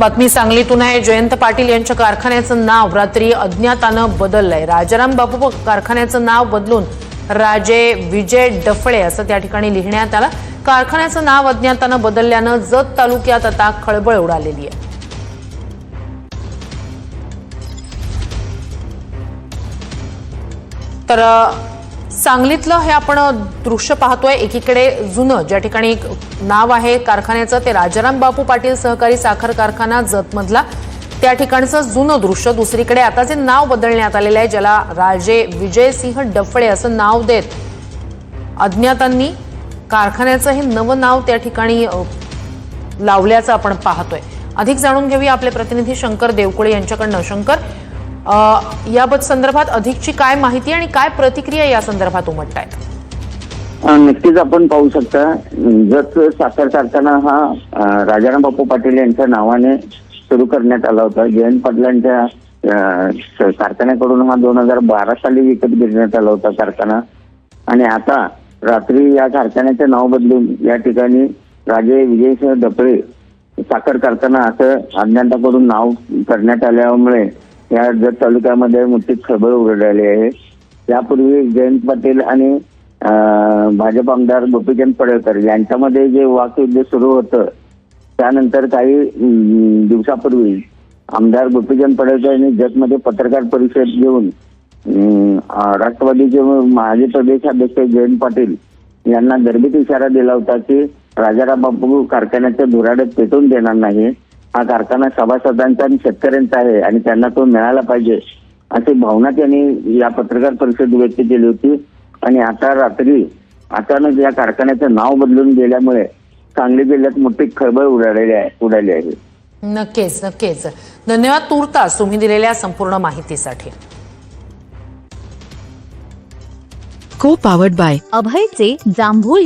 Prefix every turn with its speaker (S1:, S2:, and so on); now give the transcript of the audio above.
S1: बातमी सांगलीतून आहे. जयंत पाटील यांच्या कारखान्याचं नाव रात्री अज्ञातानं बदललंय. राजाराम बापू कारखान्याचं नाव बदलून राजे विजय डफळे असं त्या ठिकाणी लिहिण्यात आलं. कारखान्याचं नाव अज्ञातानं बदलल्यानं जत तालुक्यात आता खळबळ उडालेली आहे. तर सांगलीतलं हे आपण दृश्य पाहतोय. एकीकडे जुनं ज्या ठिकाणी एक नाव आहे कारखान्याचं ते राजाराम बापू पाटील सहकारी साखर कारखाना जतमधला. त्या ठिकाणचं जुनं दृश्य दुसरीकडे आता जे नाव बदलण्यात आलेलं आहे ज्याला राजे विजयसिंह डफळे असं नाव देत अज्ञातांनी कारखान्याचं हे नवं नाव त्या ठिकाणी लावल्याचं आपण पाहतोय. अधिक जाणून घेऊया आपले प्रतिनिधी शंकर देवकुळे यांच्याकडनं. शंकर याबत संदर्भात अधिकची काय माहिती आणि काय प्रतिक्रिया या संदर्भात उमटत
S2: आहेत नक्कीच आपण पाहू शकता. जत साखर कारखाना हा राजाराम बापू पाटील यांच्या नावाने सुरू करण्यात आला होता. जयंत पाटलांच्या कारखान्याकडून हा दोन हजार बारा साली विकत घेण्यात आला होता कारखाना. आणि आता रात्री या कारखान्याचे नाव बदलून या ठिकाणी राजे विजयसिंह डपळे साखर कारखाना असं अज्ञाताकडून नाव करण्यात आल्यामुळे या जत तालुक्यामध्ये मोठी खळबळ उडाली आहे. यापूर्वी जयंत पाटील आणि भाजप आमदार गोपीचंद पडळकर यांच्यामध्ये जे वाकयुद्ध सुरू होतं त्यानंतर काही दिवसापूर्वी आमदार गोपीचंद पडळकर यांनी जतमध्ये पत्रकार परिषद घेऊन राष्ट्रवादीचे माजी प्रदेशाध्यक्ष जयंत पाटील यांना गर्भित इशारा दिला होता की राजाराम बापू कारखान्याचं धुराडं पेटून देणार नाही. हा कारखाना सभासदांचा आणि शेतकऱ्यांचा आहे आणि त्यांना तो मिळाला पाहिजे अशी भावना त्यांनी या पत्रकार परिषदेत व्यक्त केली होती. आणि आता रात्री अचानक या कारखान्याचं नाव बदलून गेल्यामुळे सांगली जिल्ह्यात मोठी खळबळ उडालेली आहे उडाली आहे.
S1: नक्कीच नक्कीच. धन्यवाद तूर्तास तुम्ही दिलेल्या संपूर्ण माहितीसाठी.
S3: को पावर्ड बाय
S4: अभयचे जांभूळ